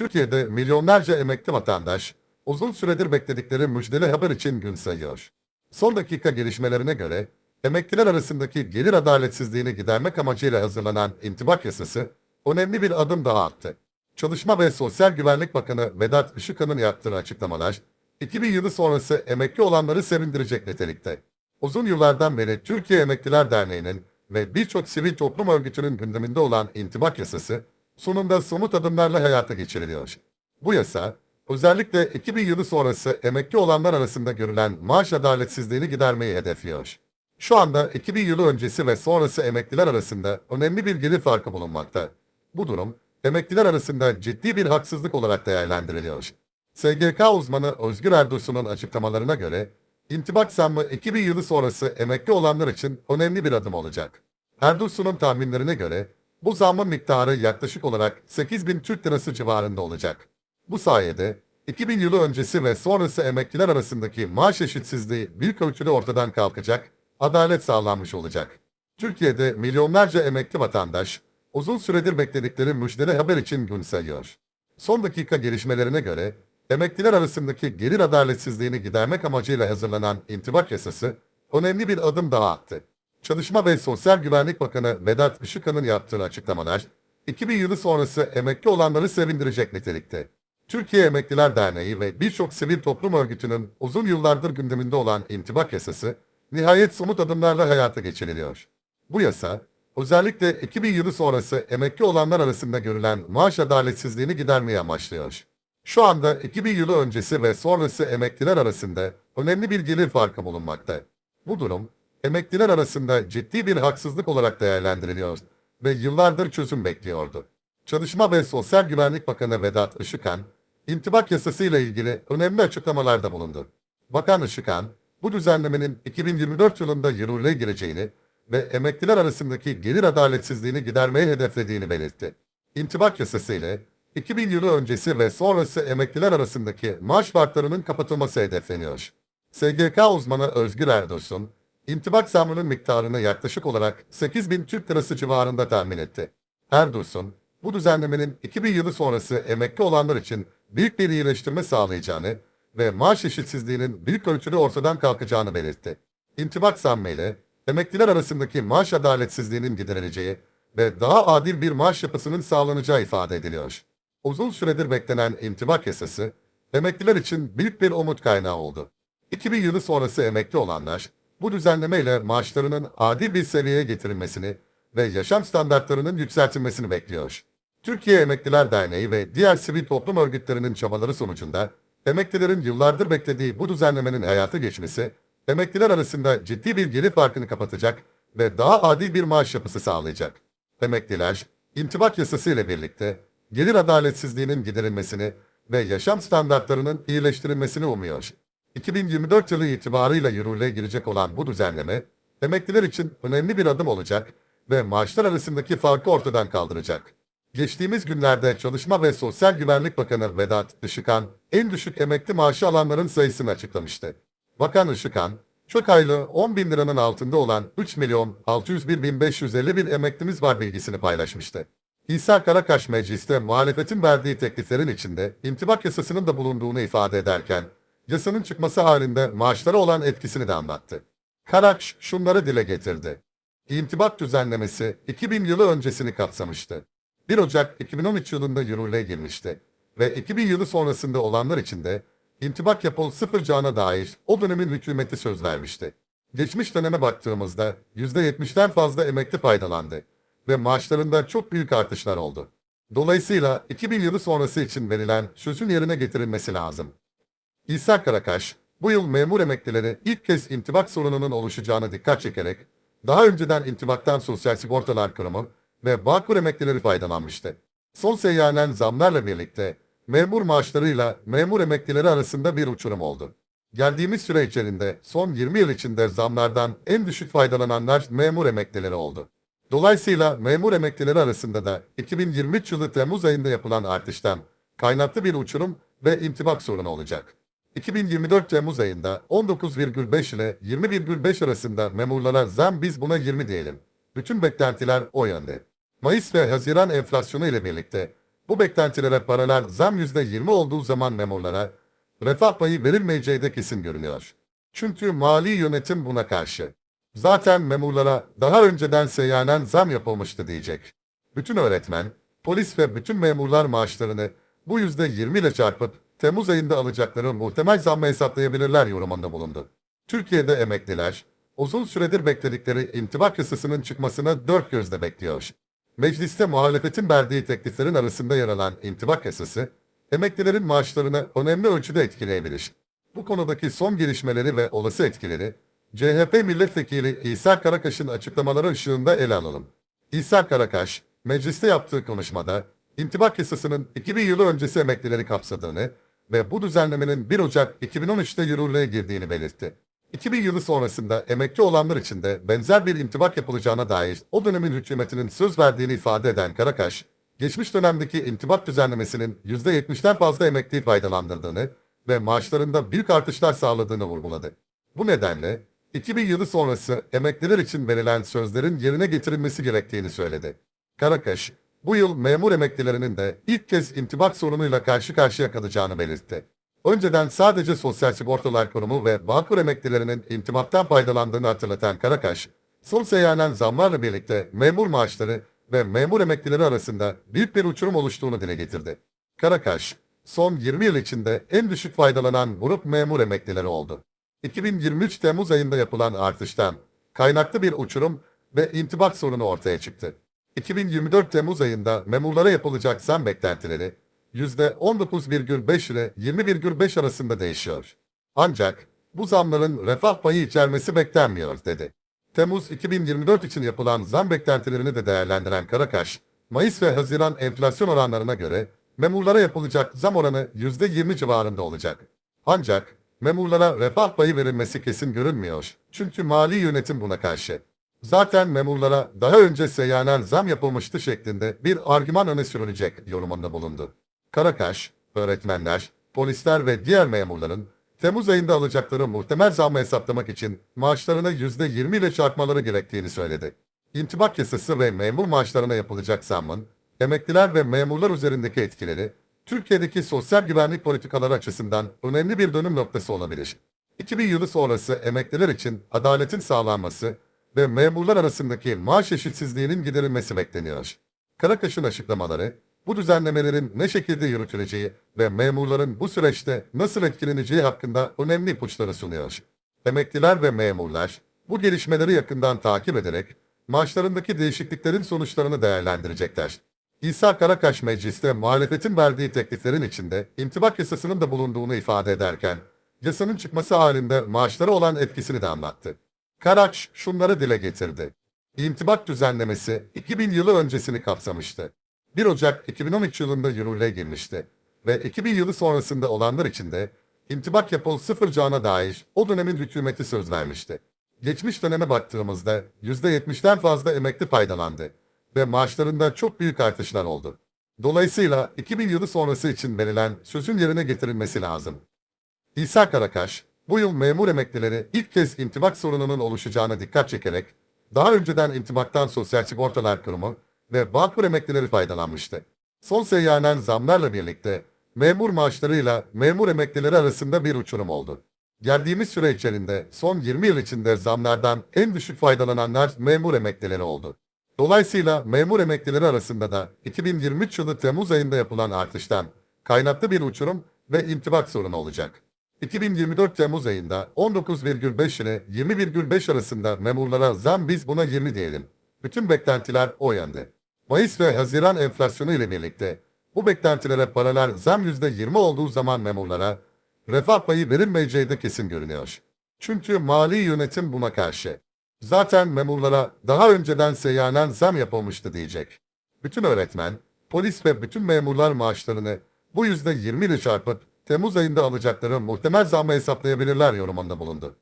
Türkiye'de milyonlarca emekli vatandaş uzun süredir bekledikleri müjdeli haber için gün sayıyor. Son dakika gelişmelerine göre emekliler arasındaki gelir adaletsizliğini gidermek amacıyla hazırlanan intibak yasası önemli bir adım daha attı. Çalışma ve Sosyal Güvenlik Bakanı Vedat Işıkhan'ın yaptığı açıklamalar 2000 yılı sonrası emekli olanları sevindirecek nitelikte. Uzun yıllardan beri Türkiye Emekliler Derneği'nin ve birçok sivil toplum örgütünün gündeminde olan intibak yasası sonunda somut adımlarla hayata geçiriliyor. Bu yasa, özellikle 2000 yılı sonrası emekli olanlar arasında görülen maaş adaletsizliğini gidermeyi hedefliyor. Şu anda 2000 yılı öncesi ve sonrası emekliler arasında önemli bir gelir farkı bulunmakta. Bu durum, emekliler arasında ciddi bir haksızlık olarak değerlendiriliyor. SGK uzmanı Özgür Erdoğan'ın açıklamalarına göre, intibak zammı 2000 yılı sonrası emekli olanlar için önemli bir adım olacak. Erdoğan'ın tahminlerine göre, bu zammın miktarı yaklaşık olarak 8 bin Türk lirası civarında olacak. Bu sayede 2000 yılı öncesi ve sonrası emekliler arasındaki maaş eşitsizliği büyük ölçüde ortadan kalkacak, adalet sağlanmış olacak. Türkiye'de milyonlarca emekli vatandaş uzun süredir bekledikleri müjdeli haber için gün sayıyor. Son dakika gelişmelerine göre emekliler arasındaki gelir adaletsizliğini gidermek amacıyla hazırlanan intibak yasası önemli bir adım daha attı. Çalışma ve Sosyal Güvenlik Bakanı Vedat Işıkhan'ın yaptığı açıklamalar 2000 yılı sonrası emekli olanları sevindirecek nitelikte. Türkiye Emekliler Derneği ve birçok sivil toplum örgütünün uzun yıllardır gündeminde olan intibak yasası nihayet somut adımlarla hayata geçiriliyor. Bu yasa, özellikle 2000 yılı sonrası emekli olanlar arasında görülen maaş adaletsizliğini gidermeyi amaçlıyor. Şu anda 2000 yılı öncesi ve sonrası emekliler arasında önemli bir gelir farkı bulunmakta. Bu durum, emekliler arasında ciddi bir haksızlık olarak değerlendiriliyor ve yıllardır çözüm bekliyordu. Çalışma ve Sosyal Güvenlik Bakanı Vedat Işıkhan, intibak yasası ile ilgili önemli açıklamalarda bulundu. Bakan Işıkhan, bu düzenlemenin 2024 yılında yürürlüğe gireceğini ve emekliler arasındaki gelir adaletsizliğini gidermeyi hedeflediğini belirtti. İntibak yasası ile 2000 yılı öncesi ve sonrası emekliler arasındaki maaş farklarının kapatılması hedefleniyor. SGK uzmanı Özgür Erdoğan, intibak zammının miktarını yaklaşık olarak 8 bin Türk lirası civarında tahmin etti. Erdoğan, bu düzenlemenin 2000 yılı sonrası emekli olanlar için büyük bir iyileştirme sağlayacağını ve maaş eşitsizliğinin büyük ölçüde ortadan kalkacağını belirtti. İntibak zammı ile emekliler arasındaki maaş adaletsizliğinin giderileceği ve daha adil bir maaş yapısının sağlanacağı ifade ediliyor. Uzun süredir beklenen intibak yasası, emekliler için büyük bir umut kaynağı oldu. 2000 yılı sonrası emekli olanlar, bu düzenlemeyle maaşlarının adil bir seviyeye getirilmesini ve yaşam standartlarının yükseltilmesini bekliyor. Türkiye Emekliler Derneği ve diğer sivil toplum örgütlerinin çabaları sonucunda emeklilerin yıllardır beklediği bu düzenlemenin hayata geçmesi, emekliler arasında ciddi bir gelir farkını kapatacak ve daha adil bir maaş yapısı sağlayacak. Emekliler, intibak yasası ile birlikte gelir adaletsizliğinin giderilmesini ve yaşam standartlarının iyileştirilmesini umuyor. 2024 yılı itibarıyla yürürlüğe girecek olan bu düzenleme, emekliler için önemli bir adım olacak ve maaşlar arasındaki farkı ortadan kaldıracak. Geçtiğimiz günlerde Çalışma ve Sosyal Güvenlik Bakanı Vedat Işıkhan, en düşük emekli maaşı alanların sayısını açıklamıştı. Bakan Işıkhan, çok aylığı 10 bin liranın altında olan 3 milyon 601 bin 551 emeklimiz var bilgisini paylaşmıştı. İsa Karakaş mecliste muhalefetin verdiği tekliflerin içinde intibak yasasının da bulunduğunu ifade ederken, yasanın çıkması halinde maaşlara olan etkisini de anlattı. Karaç şunları dile getirdi. İntibak düzenlemesi 2000 yılı öncesini kapsamıştı. 1 Ocak 2013 yılında yürürlüğe girmişti ve 2000 yılı sonrasında olanlar için de intibak yapılacağına dair o dönemin hükümeti söz vermişti. Geçmiş döneme baktığımızda %70'den fazla emekli faydalandı ve maaşlarında çok büyük artışlar oldu. Dolayısıyla 2000 yılı sonrası için verilen sözün yerine getirilmesi lazım. İsa Karakaş, bu yıl memur emeklileri ilk kez intibak sorununun oluşacağına dikkat çekerek, daha önceden intibaktan Sosyal Sigortalar Kurumu ve Bağkur emeklileri faydalanmıştı. Son seyyanen zamlarla birlikte memur maaşlarıyla memur emeklileri arasında bir uçurum oldu. Geldiğimiz süre içerisinde son 20 yıl içinde zamlardan en düşük faydalananlar memur emeklileri oldu. Dolayısıyla memur emeklileri arasında da 2023 yılı Temmuz ayında yapılan artıştan kaynaklı bir uçurum ve intibak sorunu olacak. 2024 Temmuz ayında 19,5 ile 20,5 arasında memurlara zam biz buna 20 diyelim. Bütün beklentiler o yönde. Mayıs ve Haziran enflasyonu ile birlikte Bu beklentilere paralel zam %20 olduğu zaman memurlara refah payı verilmeyeceği de kesin görünüyor. Çünkü mali yönetim buna karşı. Zaten memurlara daha önceden seyyanen zam yapılmıştı diyecek. Bütün öğretmen, polis ve bütün memurlar maaşlarını bu %20 ile çarpıp Temmuz ayında alacakları muhtemel zammı hesaplayabilirler yorumunda bulundu. Türkiye'de emekliler, uzun süredir bekledikleri intibak yasasının çıkmasını dört gözle bekliyor. Mecliste muhalefetin verdiği tekliflerin arasında yer alan intibak yasası, emeklilerin maaşlarını önemli ölçüde etkileyebilir. Bu konudaki son gelişmeleri ve olası etkileri, CHP milletvekili İsa Karakaş'ın açıklamaları ışığında ele alalım. İsa Karakaş, mecliste yaptığı konuşmada, intibak yasasının 2000 yılı öncesi emeklileri kapsadığını ve bu düzenlemenin 1 Ocak 2013'te yürürlüğe girdiğini belirtti. 2000 yılı sonrasında emekli olanlar için de benzer bir intibak yapılacağına dair o dönemin hükümetinin söz verdiğini ifade eden Karakaş, geçmiş dönemdeki intibak düzenlemesinin %70'den fazla emekliyi faydalandırdığını ve maaşlarında büyük artışlar sağladığını vurguladı. Bu nedenle 2000 yılı sonrası emekliler için verilen sözlerin yerine getirilmesi gerektiğini söyledi. Karakaş, bu yıl memur emeklilerinin de ilk kez intibak sorunuyla karşı karşıya kalacağını belirtti. Önceden sadece Sosyal Sigortalar Kurumu ve Bağkur emeklilerinin intibaktan faydalandığını hatırlatan Karakaş, son seyyanen zamlarla birlikte memur maaşları ve memur emeklileri arasında büyük bir uçurum oluştuğunu dile getirdi. Karakaş, son 20 yıl içinde en düşük faydalanan grup memur emeklileri oldu. 2023 Temmuz ayında yapılan artıştan kaynaklı bir uçurum ve intibak sorunu ortaya çıktı. 2024 Temmuz ayında memurlara yapılacak zam beklentileri %19,5 ile 20,5 arasında değişiyor. Ancak bu zamların refah payı içermesi beklenmiyor dedi. Temmuz 2024 için yapılan zam beklentilerini de değerlendiren Karakaş, Mayıs ve Haziran enflasyon oranlarına göre memurlara yapılacak zam oranı %20 civarında olacak. Ancak memurlara refah payı verilmesi kesin görünmüyor. Çünkü mali yönetim buna karşı. Zaten memurlara daha önce seyyanen zam yapılmıştı şeklinde bir argüman öne sürülecek yorumunda bulundu. Karakaş, öğretmenler, polisler ve diğer memurların Temmuz ayında alacakları muhtemel zammı hesaplamak için maaşlarını %20 ile çarpmaları gerektiğini söyledi. İntibak yasası ve memur maaşlarına yapılacak zammın, emekliler ve memurlar üzerindeki etkileri, Türkiye'deki sosyal güvenlik politikaları açısından önemli bir dönüm noktası olabilir. 2000 yılı sonrası emekliler için adaletin sağlanması ve memurlar arasındaki maaş eşitsizliğinin giderilmesi bekleniyor. Karakaş'ın açıklamaları, bu düzenlemelerin ne şekilde yürütüleceği ve memurların bu süreçte nasıl etkileneceği hakkında önemli ipuçları sunuyor. Emekliler ve memurlar bu gelişmeleri yakından takip ederek maaşlarındaki değişikliklerin sonuçlarını değerlendirecekler. İsa Karakaş mecliste muhalefetin verdiği tekliflerin içinde intibak yasasının da bulunduğunu ifade ederken, yasanın çıkması halinde maaşlara olan etkisini de anlattı. Karaç şunları dile getirdi. İntibak düzenlemesi 2000 yılı öncesini kapsamıştı. 1 Ocak 2013 yılında yürürlüğe girmişti ve 2000 yılı sonrasında olanlar için de intibak yapılacağına dair o dönemin hükümeti söz vermişti. Geçmiş döneme baktığımızda %70'den fazla emekli faydalandı ve maaşlarında çok büyük artışlar oldu. Dolayısıyla 2000 yılı sonrası için verilen sözün yerine getirilmesi lazım. İsa Karakaş, bu yıl memur emeklileri ilk kez intibak sorununun oluşacağına dikkat çekerek, daha önceden intibaktan Sosyal Sigortalar Kurumu ve Bağkur emeklileri faydalanmıştı. Son seyyanen zamlarla birlikte memur maaşlarıyla memur emeklileri arasında bir uçurum oldu. Geldiğimiz süre içerisinde son 20 yıl içinde zamlardan en düşük faydalananlar memur emeklileri oldu. Dolayısıyla memur emeklileri arasında da 2023 yılı Temmuz ayında yapılan artıştan kaynaklı bir uçurum ve intibak sorunu olacak. 2024 Temmuz ayında 19,5 ile 20,5 arasında memurlara zam biz buna 20 diyelim. Bütün beklentiler o yönde. Mayıs ve Haziran enflasyonu ile birlikte bu beklentilere paralel zam %20 olduğu zaman memurlara refah payı verilmeyeceği de kesin görünüyor. Çünkü mali yönetim buna karşı. Zaten memurlara daha önceden seyyanen zam yapılmıştı diyecek. Bütün öğretmen, polis ve bütün memurlar maaşlarını bu %20 ile çarpıp Temmuz ayında alacakları muhtemel zammı hesaplayabilirler yorumunda bulundu.